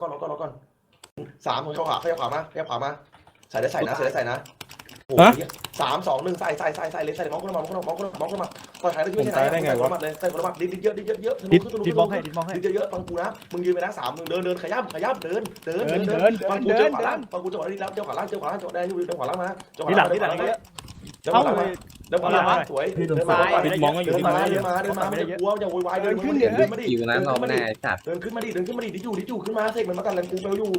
ก่อนรอก่อนรอก่อนสามเข้าขวาเข้าขวามาเข้าขวามาใส่ได้ใส่นะใส่ได้ใส่นะโอ้โหสามสองหนึ่งใส่ใส่ใส่ใส่เลยใส่เลยมองคนละมองคนละมองคนละมองคนละต่อยหายได้ช่วยใช่ไหมใส่คนละมัดเลยใส่คนละมัดดิดดิดเยอะดิดเยอะเยอะดิดขึ้นดิดมองให้ดิดมองให้ดิดเยอะๆฟังกูนะมึงยืนไปนะสามมึงเดินเดินขย้ำขย้ำเดินเดินเดินเดิเดินนฟังกูเดิเจ้านขวาเดิล่างนฟังกูเจ้าขวาล่างเจ้าขวาล่างเจ้าขวาล่างเจ้าขวาล่างเจ้าขวาล่างมาเจ้าขวานี่หลัล่างงนี่หลังเยอะเจ้าขวาล่างมา เจ้าขวาล่างมาสวยเดินมาดิดมองก็อยู่เดินดิดมมาองเดินมาเดินมาไม่ได้กลัวอย่าโวยวายเดินขึ้นมาดิเดินมาดิคิวนะเราไม่ได้จัดเดินขึ้นมาดิเดินขึ้นมาดิดิอยู่ดิอยู่ขึ้นมาเสกมันมากันแรงกูเปลอยู่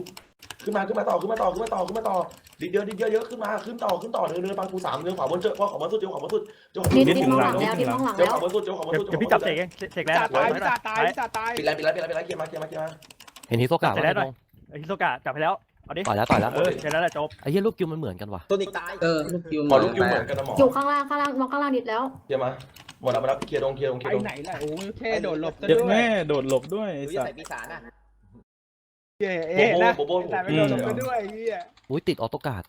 ขึ้นมาขึ้นมาต่อขึ้นมาต่อขึ้นมาต่อขึ้นมาต่อดิเยอะดิเยอะเยอะขึ้นมาขึ้นต่อขึ้นต่อเดินเดินปังกูสามเดินขวาบนเจอขวาบนสุดเจอขวาบนสุดเจอขวาบนดิดสุดดิดมองหลังแล้วดิดมองหลังเจอแล้วขวาบนสุดเจอขวาบนเดี๋ยวสุดเดี๋ยวพี่จับเสกเองเสกแล้วจ่าตายจ่าตายจ่าตายปิดแล้วปิดแล้วปิดแล้วปิดแล้วเกียร์มาเกียร์มาเกียร์มาเห็นฮิโซกะเสร็จแล้วหน่อยไอ้ฮิโซกะจับไปแล้ว เอาดิต่อยแล้วต่อยแล้วเออเสร็จแล้วแหละจบไอ้เหี้ยรูปคิวมันเหมือนกันว่ะตัวนี้ตายเออลูกคิวหมอลูกยูเหมือนกันนะหมออยู่ข้างล่างข้างล่างมองข้างล่างดิดแล้วเกียร์มาหมดแล้วมาแล้วเคลียร์ดงเคลียร์ดงเคลีไปยร์ดงไหนล่ะโอ้ยแค่โดดหลบซะเจ็บด้วยแม่โดดหลบด้วยไอ้ดูสัใส่สปีศาจน่ะเย้เอ๊ะนะโบโบโบแต่ไม่โดดหลบซะด้วยไอ้เหี้ยอุ้ยติดออโตการ์ด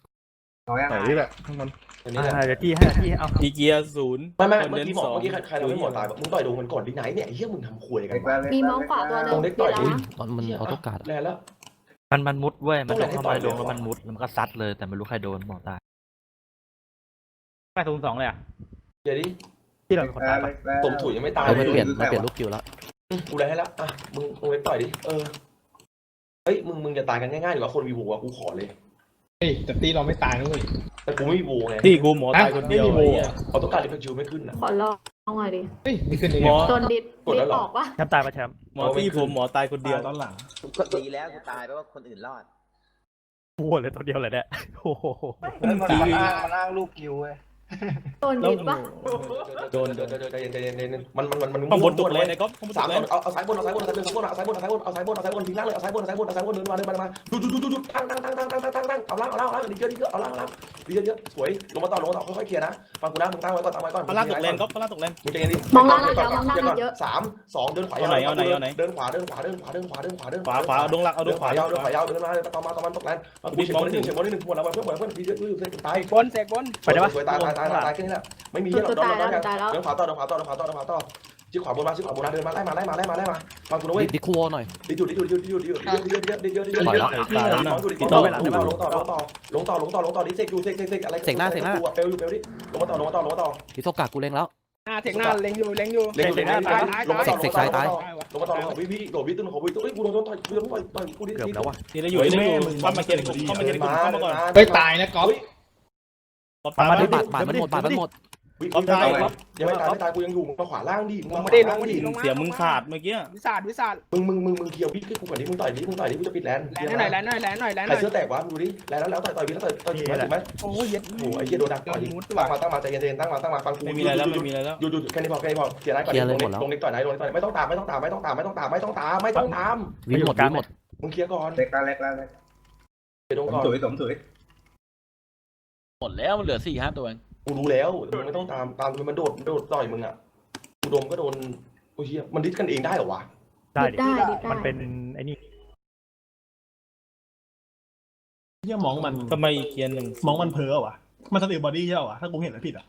ต่อยนี่แหละทั้งมันนี่แหละอ่าเดี๋ยวที่ให้ที่เอาอีเกียศูนย์ไม่ไม่คนเมื่อเล่นกี้หมอสองเมื่อกี้ใครใครเราไม่หมอตายมึงต่อยดงมันก่อนดิไหนเนี่ยไอ้เหี้ยมึงทำควยกันวะมีมองขวาตัวหนึงตรงเล็กดิต่อดยแล้วดินะมันมันออโตการ์ดแล้วแล้ว มันมันมุดเว้ย มันต้ต้อองงไหนให้เข้ามาโดนต่อยแล้วมันเลยวะมุดแล้วมันก็ซัดเลยแต่ไม่รู้ใครโดนหมอตายแปดศูนย์สองเลยอะเดี๋ยวดิที่เราเป็นคนตายปะผมถุยยังไม่ตายเออมันเลยเปลี่ยนมันเปลี่ยนรูปคิวแล้วกูได้ให้แล้วอะมึงมึงเล็กต่อยดิเออเฮ้ยมึงมึงจะตายกันง่ายๆหรือว่าคนวีโวอะกูขอเลยเฮ้ยแต่ตีเราไม่ตายนะเว้ยแต่กูไม่มีโวไงที่กูหมอตายคนเดียวไม่มีโบไอ้เหี้ยเอาต้องการรีเฟกชิวไม่ขึ้นอะขอลอง เอาหน่อยดิเฮ้ยไม่ขึ้นเลยหมอ โดนดิดกดแล้ดิวดเหรอ ออกวะแชมป์ตายปะแชมป์หมอที่ผมหมอตายคนเดียวตอนหลังดีแล้วกูตายแปลว่าคนอื่นรอดพูดเลยตัวเดียวเลยเนี่ยโอ้โหทีวี โดนดิบปะโดนโดนโดนโดนใจเย็นใเย็นใเย็นมันมันมันมันข้าบนตุกเลยนะก๊อฟสามเคนเอาเอาสายบนเอาสายบนเอาสายบนเอาสายบนเอาสายบนเอาสายบนเอาสายบนทิ้งล่างเลยเอาสายบนเอาสายบนเอาสายบนเดินมาเดินมาเดินมาดูดูดูดูดูตั้งตั้งตั้งตั้งตั้งตั้งตั้งเอาล่างเอาล่างเอาล่างดีเยอะดีเยอะเอาล่างล่างดีเยอะเยอะสวยลงมาต่อลงมาต่อค่อยๆเคลียร์นะฟังกูนะมึงตั้งไว้ก่อนตั้งไว้ก่อนข้างล่างตกเลนก๊อฟข้างล่างตกเลน มึงใจเย็นดิมองล่างเดี๋ยวมองล่างเยอะสามสองเดินขวาเอาไหนเอาไหนเอาไหน เดินขวาเดินขวาเดินขวาเดินขวาเดินขวาเดินขวาขวาดงหลักเอาดงขวายาวดิขวายาวเดินมาต่อมาต่อมาตกแลนด์ กูเฉียบอลนิดนึงเฉียบอลนิดนึงหมดแล้วเพื่อนเพื่อนดีเยอะดีเยอะตาย บนเสกบนไปได้ปะายตายแค่นี้แหละไม่มีตัเหี้วยหรอกตายแล้วตายแล้วเดินขวาต่อเดินขวาต่อเดินขวาต่อเดินขวาต่อชี้ขวาบนมาชี้ขวาบนมาเดินมาไล่มาไล่มาไล่มาไล่มาฟังกูนะเว้ยดิคูโวหน่อยดิจูดิจูดิจูดิจูดิจูดิจูดิจูดิจูดิจูปล่อยแล้วตายแล้วนะลงต่อลงต่อลงต่อลงต่อลงต่อลงต่อดิเซกดูเซกเซกเซกอะไรเปลวอยู่เปลวดิลงมาต่อลงมาต่อลงมาต่อฮิโซกะกูเล็งแล้วหน้าเทคหน้าเล็งอยู่เล็งอยู่เล็งอยู่เล็งอยู่ตายตายลงมาต่อเสกสายตายลงมาต่อลงมาวิวิโดดวิตึ้งขอวิตึ้งเอ้ยกูโดนต่อยกูโดนต่อยต่อยกูดิเกือบแล้วว่ะนี่ได้อยู่ได้อยู่เข้ามาเกียร์กลุ่มเข้ามาเกียร์กลุ่มเข้ามาก่อนเฮ้ยตายนะก๊อฟก๊อฟตาย มามาดิบาดบาดมันหมดบาดมันหมดวิวิตายยังไม่ตายไม่ตายกูยังอยู่มึงมาขวาล่างดิมึงลงมามาขดิวาลล่างงมาดิดิลงมาเสียมึงขาดเมื่อกี้วิสาดวิสาดมึงมึงมึงมึงเคียวพี่ขึ้นกูก่อนดิมึงต่อยดิมึงต่อยดิกูจะปิดแลนแลนหน่อยแลนหน่อยแลนหน่อยแลนหใครน่อยเสื้อแตกวะดูดิแลนแล้วแล้วต่อยต่อยพี่แล้วต่อยต่อยถูกไหมถูกไหมโอ้ยเย็ดโอ้ไอ้เหี้ยโดนดักต่อยตั้งมาตั้งมาใจเย็นๆตั้งมาตั้งมาฟังกูไม่มีอะไรแล้วไม่มีอะไรแล้วหยุดหยุดแค่นี้พอแค่นี้พอเคลียร์ไหนก่อนลงเล็กต่อยไหนลงเล็กต่อยไม่ต้องตามไม่ต้องตามไม่ต้องตามไม่ต้องตามไม่ต้องตามไม่ต้องตามวินหมดวินหมดมึงเคลียร์ก่อนเล็กแล้วเล็กแล้วเล็กเคลียร์ตรงผมก่อนถุยผมถุย หมดแล้วมันเหลือสี่ห้าตัวเองกูรู้แล้วมึงไม่ต้องตามตามมันโดดโดดต่อยมึงอะกูโดมก็โดนโอ้ยเหี้ยมันดิสกันเองได้เหรอวะได้ดิดดิได้ดิดได้ มันเป็นไอ้นี่เฮียมองมันทำไมอีเกียร์หนึ่งมองมันเพ้อวะมันสติบอดี้ใช่ปะวะถ้ากูเห็นแล้วผิดอะ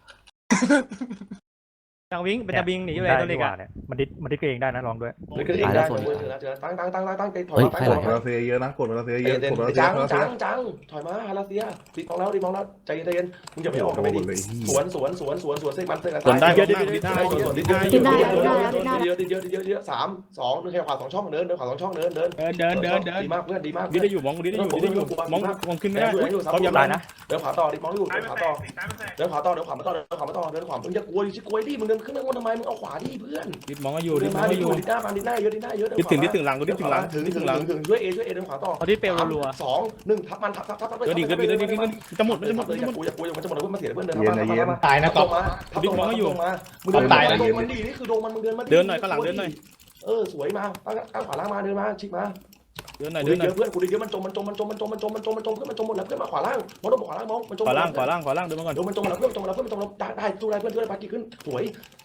จังวิ่งเป็นจังวิ่งหนีไปตัวเล็กอะมันดิดมันดิดเองได้นะลองด้วยดิสกันเองได้เจอตั้งตั้งตั้งตั้งตั้งใจถอยเฮ้ยมาใครตั้งหลังถอยวะมาเซียเยอะนะกดมาเลเซียใจเยอะเย็นกดมาเลเซียจังมาเลเซีจัยงจังถอยมาฮาราเซียดิมองแล้วดิมองแล้วใจเย็นใจเย็นมึงอย่าไปออกกันไปดิสวนสวนสวนสวนสวนเซ็กมันเซ็กส่วนได้เยเยอะอะดิดิเยดิอะดิดิดิเยอะดิเยอะดิเยอะดิเยอะดิเยอะดิเยอะสามสองหนึ่งแค่ขวาสองช่องเดินเดินขวาสองช่องเดินเดินเดินเดินเดินเดินดีมากเพื่อนดีมากดิได้อยู่มองดิได้อยู่ดิได้อยู่มองมองขึ้นไม่ได้อยู่อยู่เขาซ้ำยับตายนะเดินขวาต่อดิมองอยู่เดินขวาต่อเดินขวาต่อเดินขวามาต่อเดินขวามาต่อเดินขวามึงจะกลัวดิชิกลัวดิมึงเดินขึ้นไปบนทำไมมึงเอาขวาดิเพื่อนดิมองก็อยู่ดิเดินมอมางดิก็อยู่ดิหน้ามาดิหน้าเยอะดิหน้าเยอะดิถึงดิถึงหลังดิถึงหลังถึงดิถึถึงงหหลัลังงถึงช่วยเอช่วยเอเดินขวาต่อเขาดิดเปลวรัวสองหนึ่งทับมันทับทับทับทับก็ดีก็ดีก็ดีก็ดีจะหมดจะหมดเลยจะอย่าหมดกูอย่ากูอย่ามันจะหมดเลยมันเสียเพื่อนเดินมาตายนะตก๊อฟกมาทับตรงมาตรงมามึงเดินตายโดนมันดีนี่คือโดนมันมึงเดินมาเดินหน่อยข้างหลังเดินหน่อยเออสวยมาตั้งตั้งขวาล่างมาเดินมาชิกมา เดินหน่อยกูเดินหเยน่อยอะเพื่อนกูเยอะมันจมมันจมมันจมมันจมมันจมมันจมมันจมเพื่อนมันจมหมดแล้วเพื่อนมาขวาล่างมองต้องขวาล่างมองมันจมขวาล่างขวาล่างขวาล่างเดินมาก่อนโดนมันจมแล้วเพื่อนจมแล้วเพื่อนจมแล้วได้ได้สู้ได้เพื่อนเพื่อนปากีขึ้นสวย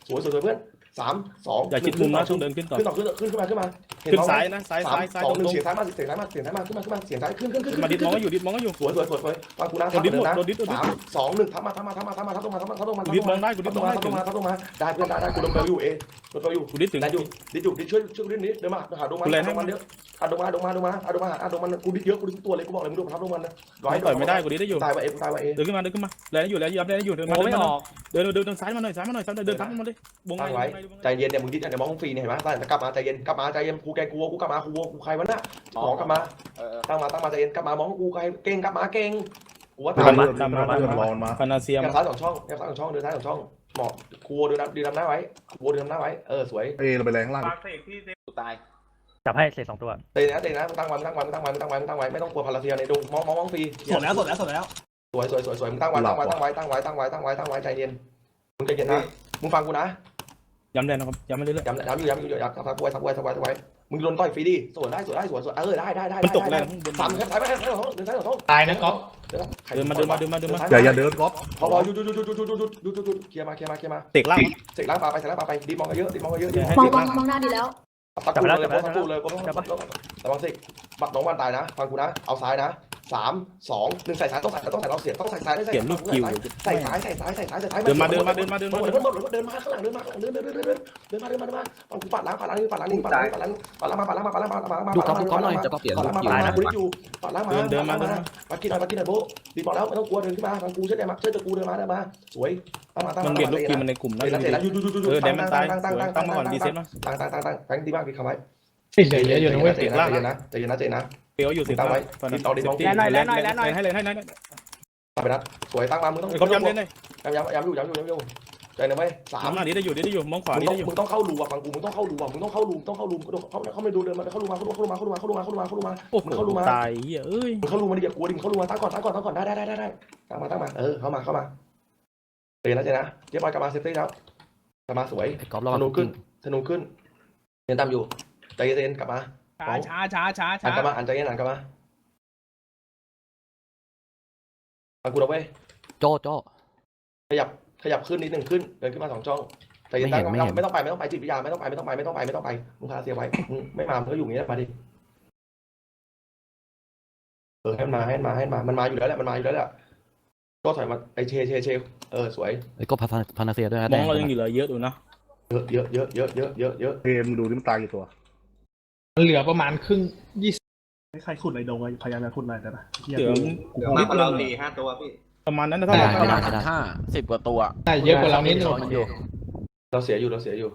สวยสวยเพื่อน สามสองอย่าชิดมุมนะต้องเดินขึ้นก่อนขึ้นต่อขึ้นขึ้นขึ้นมาขึ้นมาเห็ขึ้นมองไหมซ้ายนะซ้ายสามซ้ายซ้ายสองตหนึ่งรงเสียงซ้ายมาเสียงซ้ายมาเสียงซ้ายมาขึ้นมาขึ้นมาขึ้นมาเสียงซ้ายขึ้นขึ้นขึ้นๆมาดิดมองก็อยู่ดิดมองก็อยู่สวยสวยสวยสวยฟังกูนะโดนดิดหมดนะโดนดิดโดนดิดสามสองหนึ่งทับมาทับมาทับมาทับมาทับตรงมาทับมาทับตรงมากูดิดมองได้กูดิดมองได้ทับตรงมาทับตรงมาได้เพื่อนได้ได้กูโดนเบลอยู่เอโดนเบลอยู่กูดิดถึงได้อยู่ดิดอยู่ดิดช่วยช่วยกูดิดนิดเดินมาหาดงมันกูเลยให้ดงมันเยอะอะดงมาดงมาดงมาอะดงมาอะดงมันกูดิดเยอะกูดิดทุกตัวเลยกูบอกเลยมึงดูทับดงมันนะร้อยต่อยไม่ได้กูดิดได้อยู่ตายไปเอกูตายไปเอเดินขึ้นมาเดินขึ้นมาแลนอยู่แลนอยู่แลนอยู่เดินมาโอ้เดินไม่มาออกเดินเดินเดินซ้ายมาหน่อยซ้ายมาหน่อยซ้ายเดินทับมันเลยวงในตั้งไว้ใจเย็นเนี่ยมึงดิดเนี่ยมองฟรีเนี่ยเห็นไหมตั้งแต่กลับมาใจเย็นกลับมาใจเย็นกูแกกูกูกลับมากูกูใครวะน่ะหมอกลับมาเออตั้งมาตั้งมาใจเย็นกลับมามองกูใครเก่งกลับมาเก่งกูว่าตาตามยมาตามมาตามเพื่อนรมาอมันมาพานาเซียแกมาซ้ายสองช่องแกซ้ายสองช่องเดินซ้ายสองช่องหมอกกูเดินเดินหน้าไว้กูเดินหน้าไว้เออสวยเอ้เราไปแรงข้างล่างกูตายจับให้เสร็จสองตัวเตะนะเตะนะตั้งไว้ตั้งไว้ตั้งไว้ตั้งไว้ตั้งไว้ไม่ต้องกลัวพาราเซียในดงมองมองมองฟรีสดแล้วสดแล้วสดแล้วสวยสวยสวยสวยมึงตั้งไว้ตั้งไว้ตั้งไว้ตั้งไว้ตั้งไว้ตั้งไว้ตั้งไว้ใจเย็นมึงใจเย็นนะมึงฟังกูนะ ย้ำแลนนะครับย้ำไปเรื่อยย้ำย้ำอยู่ย้ำอยู่ย้ำสักไว้สักไว้สักไว้สักไว้มึงโดนต่อยฟรีดิสวนได้สวนได้สวนสวนเออได้ได้ได้ๆมันตกแลได้นข้างบนสามครับซ้ายไปซ้ายสองเดินซ้ายสองตายนะก๊อฟเดินมาเดินมาเดินมาเดินมาอย่าอย่าเดินก๊อฟพอพอหยุดหยุดหยุดหยุดหยุดหยุดหยุดหยุดหยุดหยุดเคลียร์มาเคลียร์มาเคลียร์มาเตะล่างเสกล้างปลาไปเสกล้างปลาไปดีมองกันเยอะดีมองกันเยอะดีให้มองเตะมอล่างงมองหน้าดีแล้วตะกูเลยตะกูเลยตะกูเลยระวังสิบักน้องวันตายนะฟังกูนะเอาซ้ายนะ สามสองหนึ่งใส่สายต้องใส่ต้องใส่เอาเสียบต้องใส่สายได้ใส่เขียนรูปคิวใส่สายใส่สายใส่สายใส่สายเดินมาเดินมาเดินมาเดินมาเดินมาเดินมาข้างหลังเดินมาข้างหลังเดินเดินเดินเดินเดินมาเดินมาเดินมาปัดกูปัดล้างปัดล้างปัดล้างปัดล้างปัดล้างปัดล้างมาปัดล้างมาปัดล้างมาปัดล้างมาดูเขาดูเขาหน่อยจะเปลี่ยนรูปคิวนะปัดล้างมาเดินเดินมาเดินมากินหน่อยมากินหน่อยโบดีบอกแล้วไม่ต้องกลัวเดินขึ้นมาทางกูเชื่อใจมาเชื่อตะกูเดินมาเดินมาสวยนมาตั้งมานเปลี่ยนรูปคินมันในกลุ่มนะเออเดมันตายตั้งมาก่อนดีเซ็ตมาตั้งตั้งตั้งตั้งตั้งดีมากพี่คำไว้เจ๋ยเยออยู่นะเว้ยเจ๋ยนะเจ๋ยนะเจ๋ยนะเจ๋นะ เปียวอยู่สิตั้งไว้ฟันติดต่อดิเซฟตี้แลนหน่อยแลนหน่อยแลนหน่อยให้เลยให้เลยตั้งไปนะสวยตั้งมามึงต้องเขาย้ำเล่นเลยย้ำย้ำย้ำอยู่ย้ำอยู่ย้ำอยู่ใจนะเว้ยสามย้ำหน้านี้ได้อยู่ได้อยู่มองขวามึงนี้ต้องได้อยู่มึงต้องเข้ารูอะฟังกูมึงต้องเข้ารูอะมึงต้องเข้ารูต้องเข้ารูเขาเขาไม่ดูเดินมาเข้ารูมาเข้ารูมาเข้ารูมาเข้ารูมาเข้ารูมาเข้ารูมาโอ้โหตายเฮ้ยเอ้ยมึงเข้ารูมาดิอย่ากลัวดิมึงเข้ารูมาตั้งก่อนตั้งก่อนตั้งก่อนได้ได้ได้ได้ตั้งมาตั้งมาเออเข้ามาเข้ามาเตือนนะเจนะเรียบร้อยกลับมาเซฟตี้แล้วกลับมาสวยไอ้ก๊อฟธระวังนูลูกขึ้กิ้นงธนูขึ้นเรียนตามอยู่ใจเย็นกลับมา ช้าช้าช้าช้าอ่าช้านกลับมาอ่านใจเย็นอ่านกลับมาฟังกูนะเว้ยโจโจ ขยับขยับขึ้นนิดหนึ่งขึ้นเดินขึ้นมาสองช่องใจเย็นไม่เห็นไม่เห็น ไม่ต้องไปไม่ต้องไปจิตวิทยาไม่ต้องไปไม่ต้องไปไม่ต้องไปไม่ต้องไปมึงพาเสียไว้มึงไม่มามึงก็อยู่อย่างนี้มาดิเออให้มันมาให้มันมาให้มันมามันมาอยู่แล้วแหละมันมาอยู่แล้วแหละก็ถอยมาไอเชเชเชเออสวยไอ้ก็พาพานาเซียด้วยนะมแดองงเรายังอยู่เหลือเยอะอยู่นะเยอะเยอะเยอะเยอะเยอะเยอะเยอะเกมดูนี่มันตายกี่ตัว เหลือประมาณครึ่งยี่สิบใครขุดในดงพยายามจะขุดในแต่นะเหลือเหลือมากกว่าเราสี่ห้าตัวพี่ประมาณนั้นไม่เท่าไหได้ร่ไม่ได้ไม่ได้ ห้าสิบกว่าตัวได้เยอะกว่าเรานิดนึงมันอยู่เราเสียอยู่เราเสียอยู่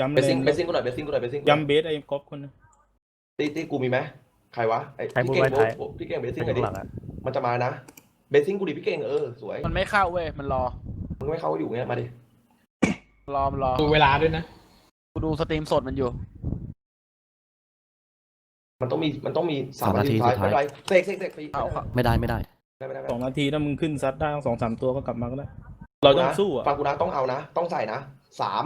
ย้ำเบเลสยซิ่งเบสซิ่งกูหน่อยเบสซิ่งกูหน่อยเบสซิ่งย้ำเบสไอ้ก๊อฟคนนึงตีตีกูมีไหมใครวะไอใครพี่พูดเก่งไว้ท้ายโบ๊ะพี่เก่งเบสซิ่งเป็นหน่อยดิหลังอะมันจะมานะเบสซิ่งกูดิพี่เก่งเออสวยมันไม่เข้าเว้ยมันรอมึงไม่เข้าอยู่เงี้ยมาดิรอมันรอดูเวลาด้วยนะ กูดูสตรีมสดมันอยู่ มันต้องมีมันต้องมีสามนาทีสุดท้ายไม่เป็นไรเสกเสกเสกฟรีเอาเอาไม่ได้ไม่ได้ไม่ได้ไม่ได้สองนาทีถ้ามึงขึ้นซัดได้สองสามตัวก็กลับมาก็ได้ เราต้องสู้อะ ฟังกูนะต้องเอานะ ต้องใส่นะสาม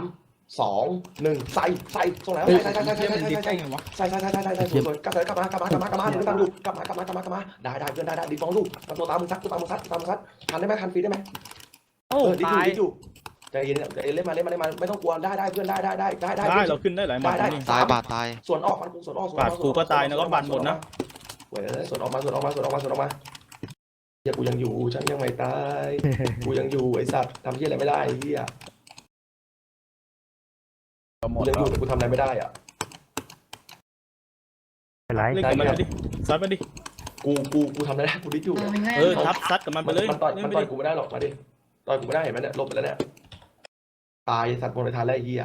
สองหนึ่งใส่ใส่ส่งแล้วเฮ้ยใส่ใส่ใส่ใส่เทียใส่มันใส่ดิใส่ใกล้ไงวะใส่ใส่ใส่ใส่ใส่สวยๆกลับเลยกลับมากลับมากลับมากลับมาเดี๋ยวตามดูกลับมากลับมากลับมากลับมาได้ได้เพื่อนได้ได้ดีฟองลูกตามตัวตามมึงซัดตัวตามมึงซัดตามมึงซัดทันได้ไหมทันฟรีได้ไหมโอ้เออดีอยู่ตายดีอยู่ ใจเย็นใจเย็นเล่นมาเล่นมาเล่นมาไม่ต้องกลัวได้ได้เพื่อนได้ได้ได้ได้ได้ได้เราขึ้นได้หลายหมัดนี่ตายบาดตายส่วนออกมันกูส่วนออกส่วนออกบาดกูก็ตายนะก็บาดหมดนะเว้ยส่วนออกมาส่วนออกมาส่วนออกมาส่วนออกมาเฮียกูยังอยู่ฉันยังไม่ตายกูยังอยู่ไอ้สัตว์ทำเฮียอะไรไม่ได้ไอ้เฮียก็หมกูดยังอแล้วยู่แต่กูทำอะไรไม่ได้อะเป็นไรเล่นกับมันไปดิซัดไปดิกูกูกูทำอะไรได้กูดิ้อยู่เออทับซัดกับมันไปมันเลยมันต่อยเล่มันนไปต่อยดิกูไม่ได้หรอกมาดิต่อยกูไม่ได้เห็นไหมเนี่ยหลบไปแล้วเนี่ย ตายสัตว์บนในทานแล้วไอ้เฮีย